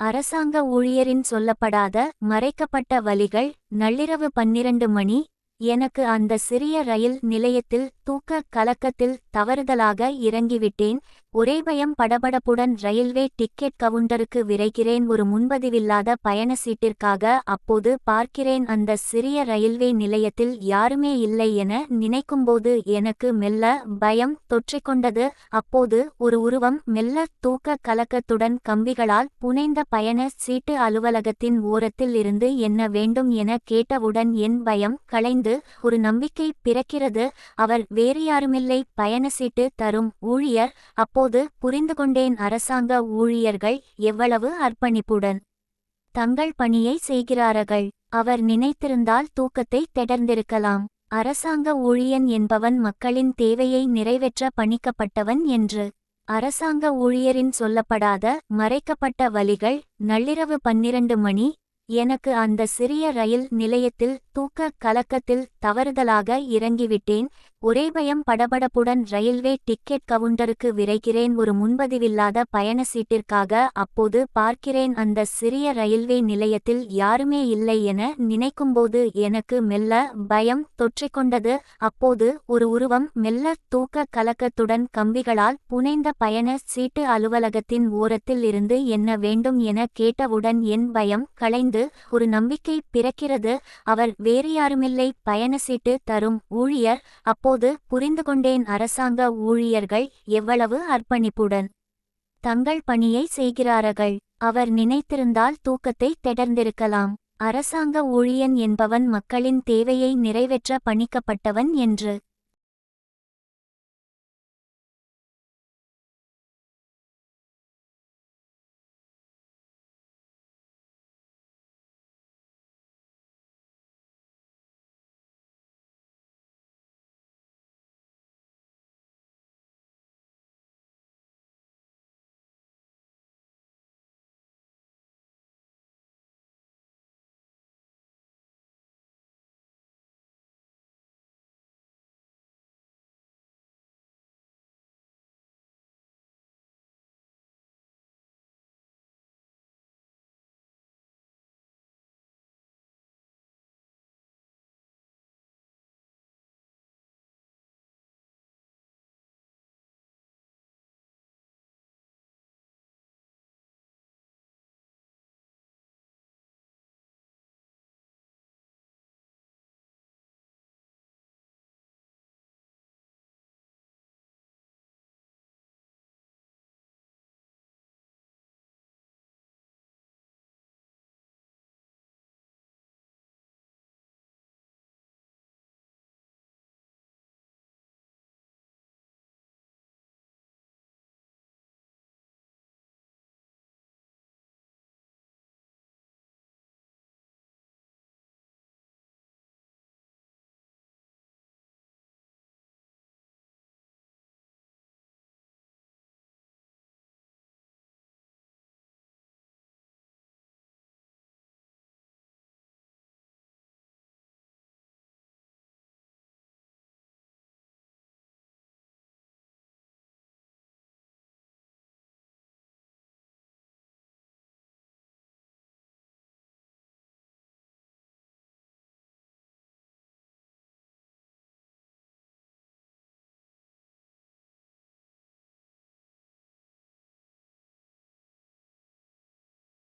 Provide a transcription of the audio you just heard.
அரசாங்க ஊழியரின் சொல்லப்படாத மறைக்கப்பட்ட வழிகள் நள்ளிரவு பன்னிரண்டு மணி எனக்கு அந்த சிறிய ரயில் நிலையத்தில் தூக்க கலக்கத்தில் தவறுதலாக இறங்கிவிட்டேன். ஒரே பயம் படபடப்புடன் ரயில்வே டிக்கெட் கவுண்டருக்கு விரைகிறேன். ஒரு முன்பதிவில்லாத பயண சீட்டிற்காக அப்போது பார்க்கிறேன். அந்த சிறிய ரயில்வே நிலையத்தில் யாருமே இல்லை என நினைக்கும்போது எனக்கு மெல்ல பயம் தொற்றிக்கொண்டது. அப்போது ஒரு உருவம் மெல்ல தூக்க கலக்கத்துடன் கம்பிகளால் புனைந்த பயண சீட்டு அலுவலகத்தின் ஓரத்தில் இருந்து என்ன வேண்டும் என கேட்டவுடன் என் பயம் களைந்து ஒரு நம்பிக்கை பிறக்கிறது. அவர் வேறு யாருமில்லை. பயணசீட்டு தரும் ஊழியர். அப்போது புரிந்து கொண்டேன். அரசாங்க ஊழியர்கள் எவ்வளவு அர்ப்பணிப்புடன் தங்கள் பணியை செய்கிறார்கள். அவர் நினைத்திருந்தால் தூக்கத்தை தொடர்ந்திருக்கலாம். அரசாங்க ஊழியன் என்பவன் மக்களின் தேவையை நிறைவேற்ற பணிக்கப்பட்டவன் என்று. அரசாங்க ஊழியரின் சொல்லப்படாத மறைக்கப்பட்ட வழிகள். நள்ளிரவு பன்னிரண்டு மணி எனக்கு அந்த சிறிய ரயில் நிலையத்தில் தூக்க கலக்கத்தில் தவறுதலாக இறங்கிவிட்டேன். ஒரே பயம் படபடப்புடன் ரயில்வே டிக்கெட் கவுண்டருக்கு விரைகிறேன். ஒரு முன்பதிவில்லாத பயண சீட்டிற்காக அப்போது பார்க்கிறேன். அந்த சிறிய ரயில்வே நிலையத்தில் யாருமே இல்லை என நினைக்கும்போது எனக்கு மெல்ல பயம் தொற்றிக்கொண்டது. அப்போது ஒரு உருவம் மெல்ல தூக்க கலக்கத்துடன் கம்பிகளால் புனைந்த பயண சீட்டு அலுவலகத்தின் ஓரத்தில் இருந்து என்ன வேண்டும் என கேட்டவுடன் என் பயம் களைந்து ஒரு நம்பிக்கை பிறக்கிறது. அவர் வேறு யாருமில்லை. பயண சீட்டு தரும் ஊழியர். அப்போது புரிந்து கொண்டேன். அரசாங்க ஊழியர்கள் எவ்வளவு அர்ப்பணிப்புடன் தங்கள் பணியை செய்கிறார்கள். அவர் நினைத்திருந்தால் தூக்கத்தை தொடர்ந்திருக்கலாம். அரசாங்க ஊழியன் என்பவன் மக்களின் தேவையை நிறைவேற்ற பணிக்கப்பட்டவன் என்று